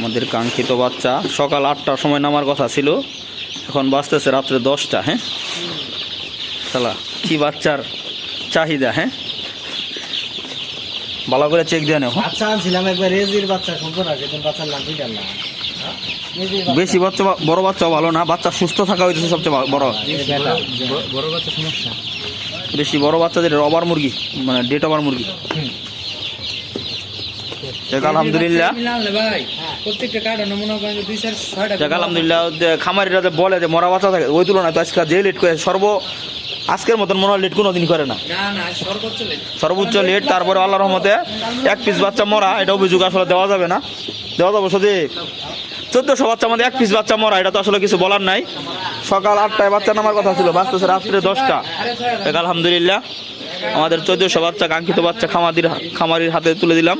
আমাদের কাঙ্ক্ষিত বাচ্চা। সকাল আটটার সময় নামার কথা ছিল। এখন বাঁচতেছে রাত্রে দশটা হ্যাঁ? শালা কি বাচ্চার চাহিদা হ্যাঁ? ভালো করে চেক দিয়ে নেও হ্যাঁ? বাচ্চা আনছিলাম একবার রেজির বাচ্চা খবর আছে বাচ্চার নাম ঠিক না। বেশি বাচ্চা বড় বাচ্চা ভালো না বাচ্চা সুস্থ থাকা হইতেছে সবচেয়ে বড়। বড় বাচ্চা সমস্যা। বেশি বড় বাচ্চাদের রবার মুরগি মানে ডেট অবার মুরগি। আলহামদুলিল্লাহ। প্রত্যেকটা কার্ড নমুনা করেন দুই চার ছয়টা যাক আলহামদুলিল্লাহ যে খামারিরা যে বলে যে মরা বাচ্চা থাকে ওই তুলনায় তো আজকে যে লেট করে সর্ব আজকের মতন মনে হয় লেট কোনো দিন করে না। সর্বোচ্চ লেট তারপরে আল্লাহর রহমতে এক পিস বাচ্চা মরা এটা অভিযোগ আসলে দেওয়া যাবে না। দেওয়া যাবে সত্যি চোদ্দশো বাচ্চা আমাদের এক পিস বাচ্চা মরা এটা তো আসলে কিছু বলার নাই। সকাল আটটায় বাচ্চা নামার কথা ছিল বাঁচতেছে রাত্রে দশটা। দেখ আলহামদুলিল্লাহ আমাদের চোদ্দশো বাচ্চা কাঙ্ক্ষিত বাচ্চা খামারির খামারির হাতে তুলে দিলাম।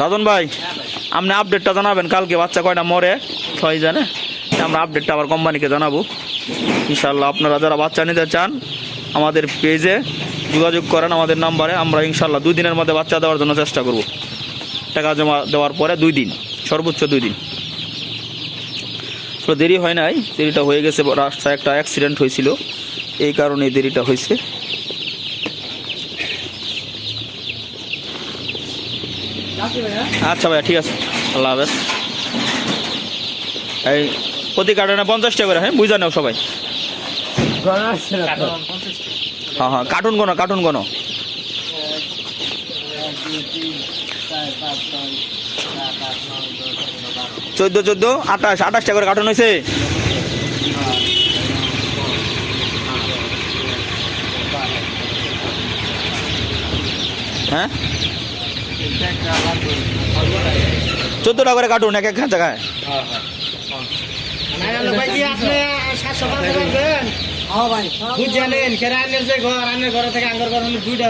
রাজন ভাই আপনি আপডেটটা জানাবেন, কালকে বাচ্চা কয়টা মরে, ছয় জানে। আমরা আপডেটটা আবার কোম্পানিকে জানাব। ইনশাল্লাহ আপনারা যারা বাচ্চা নিতে চান, আমাদের পেজে যোগাযোগ করেন আমাদের নাম্বারে, আমরা ইনশাল্লাহ দুই দিনের মধ্যে বাচ্চা দেওয়ার জন্য চেষ্টা করব। টাকা জমা দেওয়ার পরে দুই দিন, সর্বোচ্চ দুই দিন। দেরি হয় নাই, দেরিটা হয়ে গেছে, রাস্তায় একটা অ্যাক্সিডেন্ট হয়েছিল। এই কারণে দেরিটা হয়েছে। আচ্ছা ভাইয়া, ঠিক আছে। আল্লাহ হাফেজ। এই প্রতি কার্টনে পঞ্চাশ টাকা করে হ্যাঁ? বুঝা নাও সবাই। হ্যাঁ হ্যাঁ কার্টুন কোনো কার্টুন কোনো চোদ্দ চোদ্দ, আঠাশ আঠাশ টাকা করে কার্টুন হয়েছে হ্যাঁ? চোদ্দ টাকা করে কাটুন এক এক জায়গায়।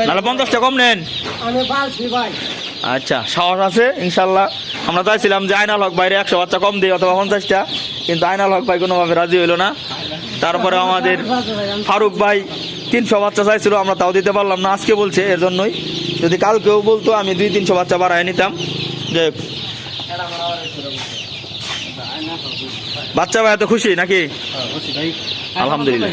হ্যাঁ পঞ্চাশটা কম নেন। আমি পালছি ভাই। আচ্ছা সাহস আছে ইনশাল্লাহ। আমরা চাইছিলাম যে আইনাল হক বাইরে একশো বাচ্চা কম দিই অথবা পঞ্চাশটা কিন্তু আইনাল হক ভাই কোনোভাবে রাজি হইল না। তারপরে আমাদের ফারুক ভাই তিনশো বাচ্চা চাইছিল আমরা তাও দিতে পারলাম না আজকে বলছে এর জন্যই যদি কালকেও বলতো আমি দুই তিনশো বাচ্চা বাড়ায় নিতাম। যে বাচ্চা ভাই এত খুশি নাকি আলহামদুলিল্লাহ।